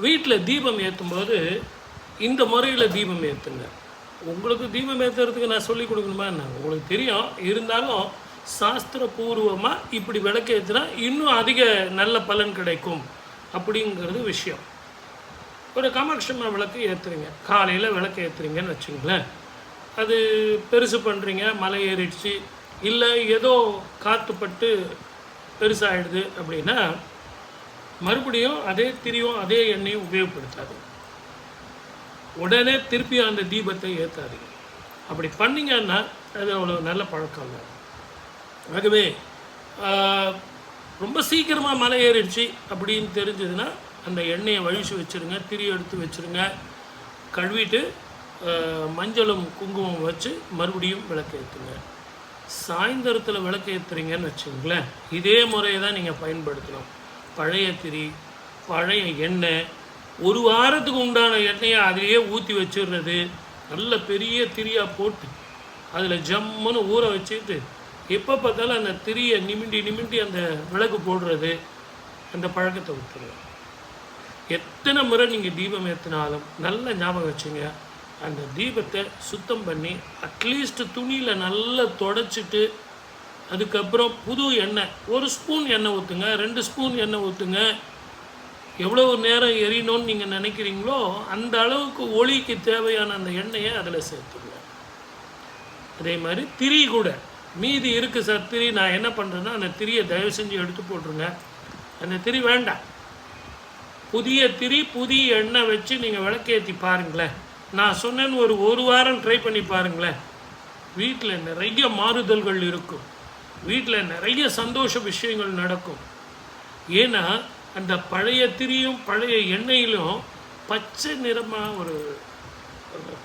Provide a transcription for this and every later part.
வீட்டில் தீபம் ஏற்றும்போது இந்த முறையில் தீபம் ஏற்றுங்க உங்களுக்கு தீபம் ஏற்றுறதுக்கு நான் சொல்லி கொடுக்கணுமா என்ன? உங்களுக்கு தெரியும். இருந்தாலும் சாஸ்திரபூர்வமாக இப்படி விளக்கு ஏற்றுனா இன்னும் அதிக நல்ல பலன் கிடைக்கும் அப்படிங்கிறது விஷயம். ஒரு காமாட்சம்மா விளக்கு ஏற்றுறீங்க காலையில் விளக்கு ஏற்றுறீங்கன்னு வச்சுங்களேன் அது பெருசு பண்ணுறீங்க மலை ஏறிடுச்சு இல்லை ஏதோ காற்றுப்பட்டு பெருசாகிடுது அப்படின்னா மறுபடியும் அதே திரியும் அதே எண்ணெயும் உபயோகப்படுத்தாது. உடனே திருப்பி அந்த தீபத்தை ஏற்றாதீங்க அப்படி பண்ணீங்கன்னா அது அவ்வளோ நல்ல பழக்கம் இல்லை. ஆகவே ரொம்ப சீக்கிரமாக மலை ஏறிடுச்சு அப்படின்னு தெரிஞ்சதுன்னா அந்த எண்ணெயை வழிச்சு வச்சுருங்க திரி எடுத்து வச்சுருங்க. கழுவிட்டு மஞ்சளும் குங்குமம் வச்சு மறுபடியும் விளக்கு ஏற்றுங்க சாயந்தரத்தில் விளக்கு ஏற்றுறீங்கன்னு வச்சுங்களேன் இதே முறையை தான் நீங்கள் பயன்படுத்தணும். பழைய திரி பழைய எண்ணெய். ஒரு வாரத்துக்கு உண்டான எண்ணெயை அதிலேயே ஊற்றி வச்சிடுறது. நல்ல பெரிய திரியாக போட்டு அதில் ஜம்முன்னு ஊற வச்சுட்டு எப்போ பார்த்தாலும் அந்த திரியை நிமிண்டி நிமிண்டி அந்த விளக்கு போடுறது அந்த பழக்கத்தை விட்டுருங்க எத்தனை முறை நீங்கள் தீபம் ஏற்றினாலும் நல்ல ஞாபகம் வச்சுங்க. அந்த தீபத்தை சுத்தம் பண்ணி அட்லீஸ்ட் துணியில் நல்லா தொடச்சிட்டு அதுக்கப்புறம் புது எண்ணெய். ஒரு ஸ்பூன் எண்ணெய் ஊற்றுங்க ரெண்டு ஸ்பூன் எண்ணெய் ஊற்றுங்க எவ்வளவு நேரம் எரியணும்னு நீங்கள் நினைக்கிறீங்களோ அந்த அளவுக்கு ஒளிக்கு தேவையான அந்த எண்ணெயை அதில் சேர்த்துடுங்க. அதே மாதிரி திரி கூட. மீதி இருக்குது சார் திரி. நான் என்ன பண்ணுறேன்னா அந்த திரியை தயவு செஞ்சு எடுத்து போட்டுருங்க. அந்த திரி வேண்டாம். புதிய திரி புதிய எண்ணெய் வச்சு நீங்கள் விளக்கேற்றி பாருங்களேன். நான் சொன்னேன்னு ஒரு ஒரு வாரம் ட்ரை பண்ணி பாருங்களேன். வீட்டில் நிறைய மாறுதல்கள் இருக்கும். வீட்டில் நிறைய சந்தோஷ விஷயங்கள் நடக்கும். ஏன்னா அந்த பழைய திரியும் பழைய எண்ணெயிலும் பச்சை நிறமாக ஒரு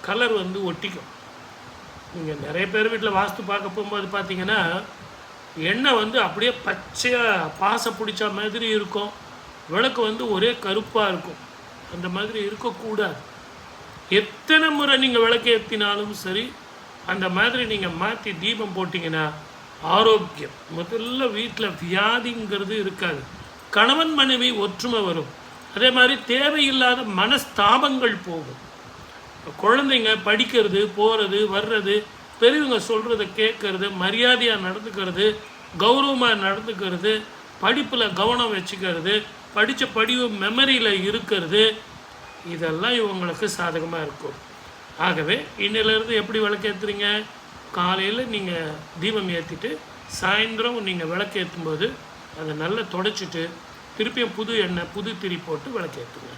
கலர் வந்து ஒட்டிக்கும். நீங்கள் நிறைய பேர் வீட்டில் வாஸ்து பார்க்க போகும்போது பார்த்தீங்கன்னா எண்ணெய் வந்து அப்படியே பச்சையாக பாசை பிடிச்ச மாதிரி இருக்கும். விளக்கு வந்து ஒரே கருப்பாக இருக்கும். அந்த மாதிரி இருக்கக்கூடாது. எத்தனை முறை நீங்கள் விளக்கு ஏற்றினாலும் சரி அந்த மாதிரி நீங்கள் மாற்றி தீபம் போட்டிங்கன்னா ஆரோக்கியம். முதல்ல வீட்டில் வியாதிங்கிறது இருக்காது. கணவன் மனைவி ஒற்றுமை வரும். அதே மாதிரி தேவையில்லாத மனஸ்தாபங்கள் போகும். குழந்தைங்க படிக்கிறது போகிறது வர்றது பெரியவங்க சொல்கிறத கேட்கறது மரியாதையாக நடந்துக்கிறது கௌரவமாக நடந்துக்கிறது படிப்பில் கவனம் வச்சுக்கிறது படித்த படிவு மெமரியில் இருக்கிறது இதெல்லாம் இவங்களுக்கு சாதகமாக இருக்கும். ஆகவே இன்னிலிருந்து எப்படி விளக்கேற்றுறீங்க காலையில் நீங்கள் தீபம் ஏற்றிட்டு சாயந்தரம் நீங்கள் விளக்கேற்றும் போது அதை நல்லா தொடச்சிட்டு திருப்பியும் புது எண்ணெய் புது திரி போட்டு விளக்கேற்றுங்க